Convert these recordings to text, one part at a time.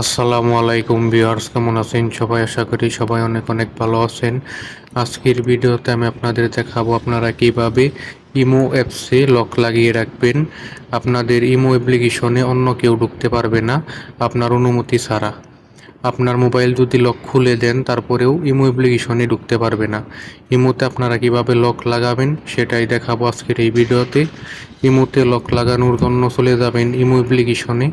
আসসালামু আলাইকুম ভিউয়ার্স, কেমন আছেন? সবাই আশা করি সবাই অনেক অনেক ভালো আছেন। আজকের ভিডিওতে আমি আপনাদের দেখাবো আপনারা কীভাবে ইমো অ্যাপসে লক লাগিয়ে রাখবেন। আপনাদের ইমো অ্যাপ্লিকেশনে অন্য কেউ ঢুকতে পারবে না, আপনার অনুমতি ছাড়া। আপনার মোবাইল যদি লক খুলে দেন, তারপরেও ইমো অ্যাপ্লিকেশনে ঢুকতে পারবে না। ইমোতে আপনারা কীভাবে লক লাগাবেন, সেটাই দেখাবো আজকের এই ভিডিওতে। ইমোতে লক লাগানোর জন্য চলে যাবেন ইমো অ্যাপ্লিকেশনে।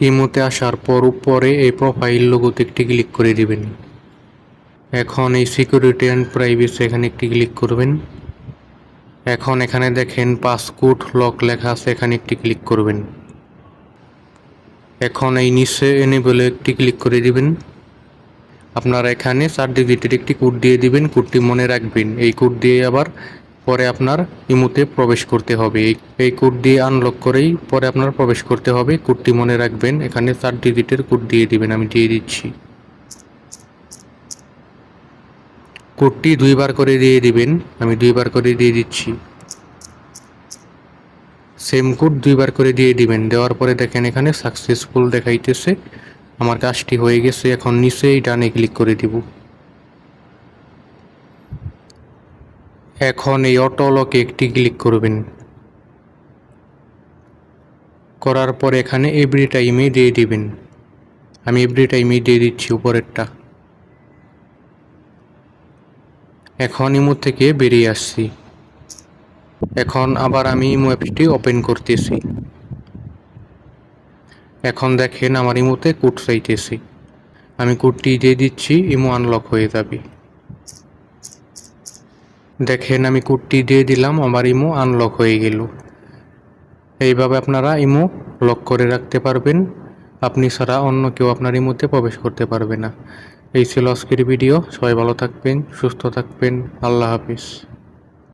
ইমোতে আসার পর উপরে এই প্রোফাইল লোগোতে একটি ক্লিক করে দিবেন। এখন এই সিকিউরিটি অ্যান্ড প্রাইভেসি এখানে একটি ক্লিক করবেন। এখন এখানে দেখেন পাসকোড লক লেখা আছে, এখানে একটি ক্লিক করবেন। এখন এই নিচে এনেবলে একটি ক্লিক করে দিবেন। আপনারা এখানে চার ডিজিটের একটি কোড দিয়ে দিবেন কোডটি মনে রাখবেন। এই কোড দিয়ে আবার পরে আপনার ইমুতে প্রবেশ করতে হবে। এই কোড দিয়ে আনলক করেই পরে আপনার প্রবেশ করতে হবে। কোডটি মনে রাখবেন, এখানে চার ডিজিটের কোড দিয়ে দিবেন, আমি দিয়ে দিচ্ছি। কোডটি দুইবার করে দিয়ে দিবেন, আমি দুইবার করে দিয়ে দিচ্ছি। সেম কোড দুইবার করে দিয়ে দিবেন, দেওয়ার পরে দেখেন এখানে সাকসেসফুল দেখাইতেছে। আমার কাজটি হয়ে গেছে, এখন নিচেই ডানে ক্লিক করে দিব। এখন এই অটো লকে একটি ক্লিক করবেন। করার পর এখানে এভরি টাইমে দিয়ে দিবেন। আমি এভরি টাইমে দিয়ে দিচ্ছি উপরেরটা। এখন ইমো থেকে বেরিয়ে আসছি। এখন আবার আমি ইমো অ্যাপসটি ওপেন করতেছি। এখন দেখেন আমার ইমোতে কোড চাইতেছি। আমি কোডটি দিয়ে দিচ্ছি, ইমো আনলক হয়ে যাবে। দেখেন, আমি কোডটি দিয়ে দিলাম, আমার ইমো আনলক হয়ে গেল। এইভাবে আপনারা ইমো লক করে রাখতে পারবেন। আপনি ছাড়া অন্য কেউ আপনার ইমোতে প্রবেশ করতে পারবে না। এই ছিল আজকের ভিডিও সবাই ভালো থাকবেন, সুস্থ থাকবেন। আল্লাহ হাফিজ।